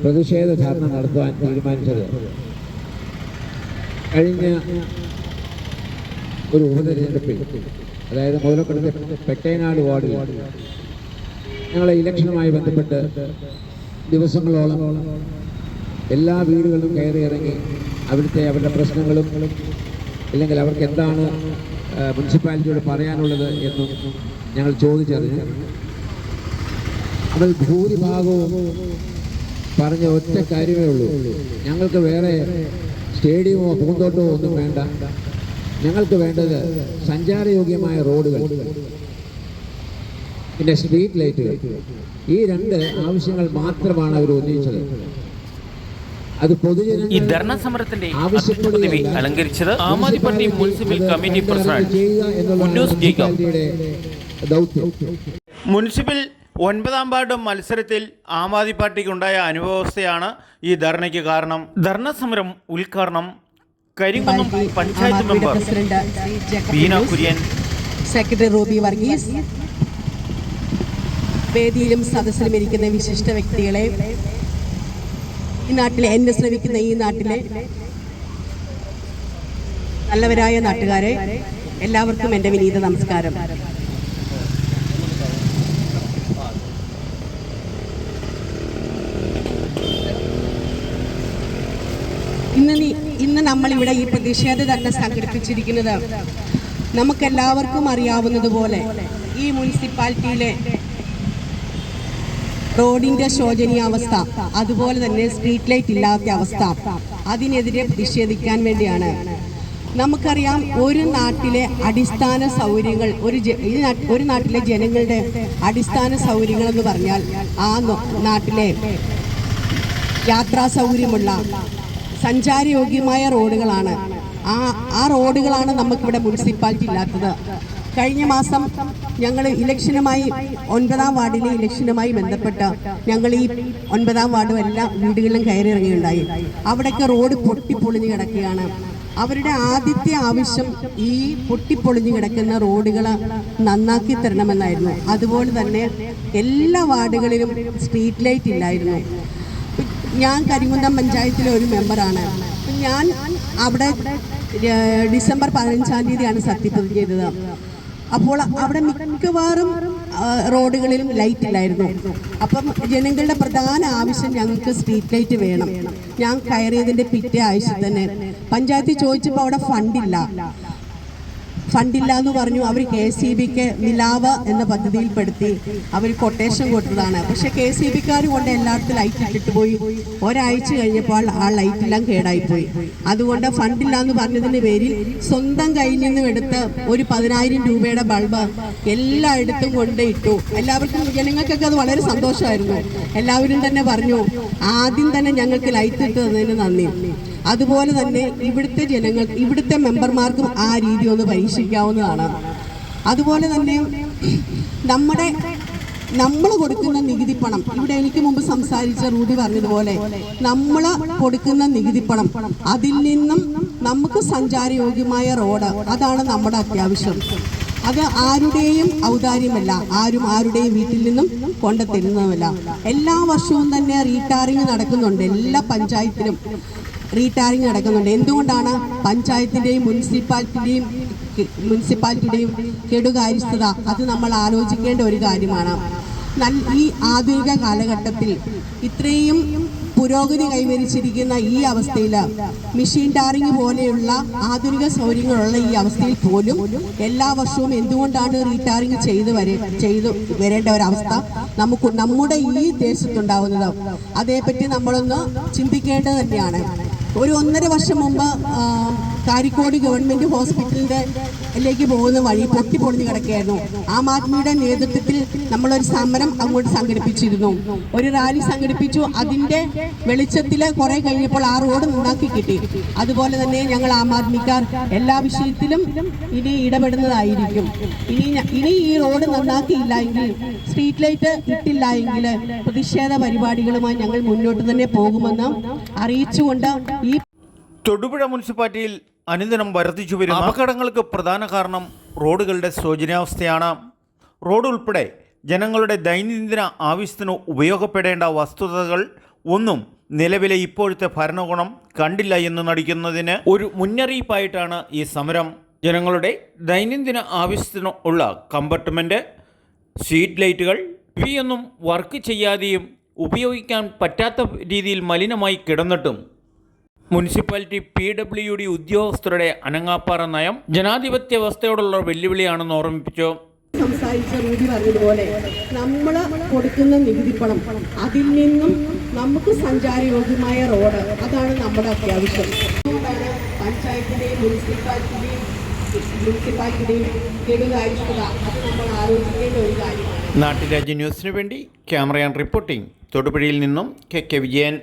പ്രതിഷേധ ധർണ നടത്തുവാൻ തീരുമാനിച്ചത്. കഴിഞ്ഞ ഒരു ഉപതെരഞ്ഞെടുപ്പിൽ അതായത് മുതലക്കുടത്തെ പെട്ടേനാട് വാർഡിൽ ഞങ്ങളെ ഇലക്ഷനുമായി ബന്ധപ്പെട്ട് ദിവസങ്ങളോളം എല്ലാ വീടുകളിലും കയറി ഇറങ്ങി അവിടുത്തെ അവരുടെ പ്രശ്നങ്ങളും അല്ലെങ്കിൽ അവർക്ക് എന്താണ് മുനിസിപ്പാലിറ്റിയോട് പറയാനുള്ളത് എന്നും ഞങ്ങൾ ചോദിച്ചറിഞ്ഞു. അതിൽ ഭൂരിഭാഗവും പറഞ്ഞ ഒറ്റ കാര്യമേ ഉള്ളൂ. ഞങ്ങൾക്ക് വേറെ സ്റ്റേഡിയമോ പൂന്തോട്ടമോ ഒന്നും വേണ്ട. ഞങ്ങൾക്ക് വേണ്ടത് സഞ്ചാരയോഗ്യമായ റോഡുകൾ. പിന്നെ സ്ട്രീറ്റ് ലൈറ്റുകൾ. ഈ രണ്ട് ആവശ്യങ്ങൾ മാത്രമാണ് അവർ ഉന്നയിച്ചത്. ഈ ധർണ സമരത്തിന്റെ. പദവി അലങ്കരിച്ചത് Aam Aadmi party municipal committee president Munnus Jacob. Municipal ഒൻപതാം വാർഡ് മത്സരത്തിൽ ആം ആദ്മി പാർട്ടിക്കുണ്ടായ അനുഭവസ്ഥയാണ് ഈ ധർണയ്ക്ക് കാരണം. ധർണ സമരം ഉദ്ഘാടനം Karimkunnam panchayat member Beena Kurian. Secretary Ruby Varghese. വേദിയിലും സദസ്സിലും ഇരിക്കുന്ന വിശിഷ്ട വ്യക്തികളെ ഈ നാട്ടിലെ എന്നെ ശ്രമിക്കുന്ന ഈ നാട്ടിലെ നല്ലവരായ നാട്ടുകാരെ എല്ലാവർക്കും എന്റെ വിനീത നമസ്കാരം. ഇന്ന് ഇന്ന് നമ്മളിവിടെ ഈ പ്രതിഷേധ തന്നെ സംഘടിപ്പിച്ചിരിക്കുന്നത് നമുക്കെല്ലാവർക്കും അറിയാവുന്നതുപോലെ ഈ മുനിസിപ്പാലിറ്റിയിലെ റോഡിന്റെ ശോചനീയാവസ്ഥ അതുപോലെ തന്നെ സ്ട്രീറ്റ് ലൈറ്റ് ഇല്ലാത്ത അവസ്ഥ അതിനെതിരെ പ്രതിഷേധിക്കാൻ വേണ്ടിയാണ്. നമുക്കറിയാം ഒരു നാട്ടിലെ അടിസ്ഥാന സൗകര്യങ്ങൾ ഒരു ഒരു നാട്ടിലെ ജനങ്ങളുടെ അടിസ്ഥാന സൗകര്യങ്ങൾ എന്ന് പറഞ്ഞാൽ ആ നാട്ടിലെ യാത്രാ സൗകര്യമുള്ള സഞ്ചാരയോഗ്യമായ റോഡുകളാണ്. ആ ആ റോഡുകളാണ് നമുക്കിവിടെ മുനിസിപ്പാലിറ്റി ഇല്ലാത്തത്. കഴിഞ്ഞ മാസം ഞങ്ങൾ ഇലക്ഷനുമായി ഒൻപതാം വാർഡിലെ ഇലക്ഷനുമായി ബന്ധപ്പെട്ട് ഞങ്ങൾ ഈ ഒൻപതാം വാർഡും എല്ലാ വീടുകളിലും കയറി ഇറങ്ങിയുണ്ടായി അവിടെയൊക്കെ റോഡ് പൊട്ടിപ്പൊളിഞ്ഞ് കിടക്കുകയാണ്. അവരുടെ ആദ്യത്തെ ആവശ്യം ഈ പൊട്ടിപ്പൊളിഞ്ഞ് കിടക്കുന്ന റോഡുകൾ നന്നാക്കി തരണമെന്നായിരുന്നു. അതുപോലെ തന്നെ എല്ലാ വാർഡുകളിലും സ്ട്രീറ്റ് ലൈറ്റ് ഇല്ലായിരുന്നു. ഞാൻ കരിങ്കുന്നം പഞ്ചായത്തിലെ ഒരു മെമ്പറാണ്. ഞാൻ അവിടെ ഡിസംബർ പതിനഞ്ചാം തീയതിയാണ് സത്യപ്രതിജ്ഞ ചെയ്തത്. അപ്പോൾ അവിടെ മിക്കവാറും റോഡുകളിലും ലൈറ്റ് ഇല്ലായിരുന്നു. അപ്പം ജനങ്ങളുടെ പ്രധാന ആവശ്യം ഞങ്ങൾക്ക് സ്ട്രീറ്റ് ലൈറ്റ് വേണം. ഞാൻ കയറിയതിന്റെ പിറ്റേ ആഴ്ച തന്നെ. പഞ്ചായത്തിൽ ചോദിച്ചപ്പോൾ അവിടെ ഫണ്ടില്ല ഫണ്ടില്ല എന്ന് പറഞ്ഞു അവർ കെ സി ബിക്ക് നിലാവ് എന്ന പദ്ധതിയിൽപ്പെടുത്തി അവർ കൊട്ടേഷൻ കൊടുത്തതാണ്. പക്ഷെ കെ സി ബിക്കാർ കൊണ്ട് എല്ലായിടത്തും ലൈറ്റ് ഇട്ടിട്ട് പോയി. ഒരാഴ്ച കഴിഞ്ഞപ്പോൾ ആ ലൈറ്റ് എല്ലാം കേടായിപ്പോയി. അതുകൊണ്ട് ഫണ്ടില്ല എന്ന് പറഞ്ഞതിന് പേരിൽ സ്വന്തം കയ്യിൽ നിന്നും എടുത്ത് ഒരു പതിനായിരം രൂപയുടെ ബൾബ് എല്ലായിടത്തും കൊണ്ട് ഇട്ടു. എല്ലാവർക്കും ജനങ്ങൾക്കൊക്കെ അത് വളരെ സന്തോഷമായിരുന്നു. എല്ലാവരും തന്നെ പറഞ്ഞു ആദ്യം തന്നെ ഞങ്ങൾക്ക് ലൈറ്റ് ഇട്ട് തന്നതിന് നന്ദി. അതുപോലെ തന്നെ ഇവിടുത്തെ ജനങ്ങൾ ഇവിടുത്തെ മെമ്പർമാർക്കും ആ രീതി ഒന്ന് പരീക്ഷിക്കാവുന്നതാണ്. അതുപോലെ തന്നെ നമ്മുടെ നമ്മൾ കൊടുക്കുന്ന നികുതി പണം ഇവിടെ എനിക്ക് മുമ്പ് സംസാരിച്ച റൂബി പറഞ്ഞതുപോലെ നമ്മൾ കൊടുക്കുന്ന നികുതി പണം അതിൽ നിന്നും നമുക്ക് സഞ്ചാരയോഗ്യമായ റോഡ് അതാണ് നമ്മുടെ അത്യാവശ്യം. അത് ആരുടെയും ഔദാര്യമല്ല ആരും ആരുടെയും വീട്ടിൽ നിന്നും കൊണ്ടുതരുന്നതുമല്ല എല്ലാ വർഷവും തന്നെ റീടാറിങ് നടക്കുന്നുണ്ട് എല്ലാ പഞ്ചായത്തിലും. റീടാറിങ് നടക്കുന്നുണ്ട്. എന്തുകൊണ്ടാണ് പഞ്ചായത്തിന്റെയും മുനിസിപ്പാലിറ്റിയുടെയും മുനിസിപ്പാലിറ്റിയുടെയും കെടുകാര്യസ്ഥത? അത് നമ്മൾ ആലോചിക്കേണ്ട ഒരു കാര്യമാണ്. ഈ ആധുനിക കാലഘട്ടത്തിൽ ഇത്രയും പുരോഗതി കൈവരിച്ചിരിക്കുന്ന ഈ അവസ്ഥയിൽ മെഷീൻ ടാറിങ് പോലെയുള്ള ആധുനിക സൗകര്യങ്ങളുള്ള ഈ അവസ്ഥയിൽ പോലും എല്ലാ വർഷവും എന്തുകൊണ്ടാണ് റീടാറിങ് ചെയ്ത് വരെ ചെയ്തു വരേണ്ട ഒരവസ്ഥ നമുക്ക് നമ്മുടെ ഈ ദേശത്തുണ്ടാവുന്നത്? അതേപ്പറ്റി നമ്മളൊന്ന് ചിന്തിക്കേണ്ടത് തന്നെയാണ്. ഒരു ഒന്നര വർഷം മുമ്പ് കാരിക്കോട് ഗവൺമെന്റ് ഹോസ്പിറ്റലിന്റെ ിലേക്ക് പോകുന്ന വഴി പൊട്ടി പൊളിഞ്ഞു കിടക്കുകയായിരുന്നു. ആം ആദ്മിയുടെ നേതൃത്വത്തിൽ നമ്മളൊരു സമരം അങ്ങോട്ട് സംഘടിപ്പിച്ചിരുന്നു. ഒരു റാലി സംഘടിപ്പിച്ചു. അതിന്റെ വെളിച്ചത്തിൽ കുറെ കഴിഞ്ഞപ്പോൾ ആ റോഡ് നന്നാക്കി കിട്ടി. അതുപോലെ തന്നെ ഞങ്ങൾ ആം ആദ്മിക്കാർ എല്ലാ വിഷയത്തിലും ഇനി ഇടപെടുന്നതായിരിക്കും. ഇനി ഇനി ഈ റോഡ് നന്നാക്കിയില്ല എങ്കിൽ സ്ട്രീറ്റ് ലൈറ്റ് ഇട്ടില്ല എങ്കിൽ പ്രതിഷേധ പരിപാടികളുമായി ഞങ്ങൾ മുന്നോട്ട് തന്നെ പോകുമെന്ന് അറിയിച്ചുകൊണ്ട് ഈ തൊടുപുഴ മുനിസിപ്പാലിറ്റിയിൽ അനുദിനം വർദ്ധിച്ചു വരുന്ന അപകടങ്ങൾക്ക് പ്രധാന കാരണം റോഡുകളുടെ ശോചനീയാവസ്ഥയാണ് റോഡ് ഉൾപ്പെടെ ജനങ്ങളുടെ ദൈനംദിന ആവശ്യത്തിന് ഉപയോഗപ്പെടേണ്ട വസ്തുതകൾ ഒന്നും നിലവിലെ ഇപ്പോഴത്തെ ഭരണഗുണം കണ്ടില്ല എന്ന് നടിക്കുന്നതിന് ഒരു മുന്നറിയിപ്പായിട്ടാണ് ഈ സമരം. ജനങ്ങളുടെ ദൈനംദിന ആവശ്യത്തിന് ഉള്ള കമ്പാർട്ട്മെന്റ് സ്ട്രീറ്റ് ലൈറ്റുകൾ ഇവയൊന്നും വർക്ക് ചെയ്യാതെയും ഉപയോഗിക്കാൻ പറ്റാത്ത രീതിയിൽ മലിനമായി കിടന്നിട്ടും മുനിസിപ്പാലിറ്റി പി ഡബ്ല്യു ഡി ഉദ്യോഗസ്ഥരുടെ അനങ്ങാപ്പാറ നയം ജനാധിപത്യ വ്യവസ്ഥയോടുള്ള വെല്ലുവിളിയാണെന്ന് ഓർമ്മിപ്പിച്ചു. സംസാരിച്ച രീതി പറഞ്ഞതുപോലെ നമ്മൾ കൊടുക്കുന്ന നികുതി പണം അതിൽ നിന്നും നമുക്ക് സഞ്ചാരയോഗ്യമായ റോഡ് അതാണ് നമ്മുടെ അത്യാവശ്യം. പഞ്ചായത്തിന്റെയും മുനിസിപ്പാലിറ്റിയുടെയും മുനിസിപ്പാലിറ്റിയുടെയും കെടുകാര്യസ്ഥത അത് നമ്മൾ ആലോചിക്കേണ്ട ഒരു കാര്യമാണ്. നാട്ടുരാജ്യ ന്യൂസിനു വേണ്ടി ക്യാമറയാൻ റിപ്പോർട്ടിംഗ്. തൊടുപുഴയിൽ നിന്നും കെ കെ വിജയൻ.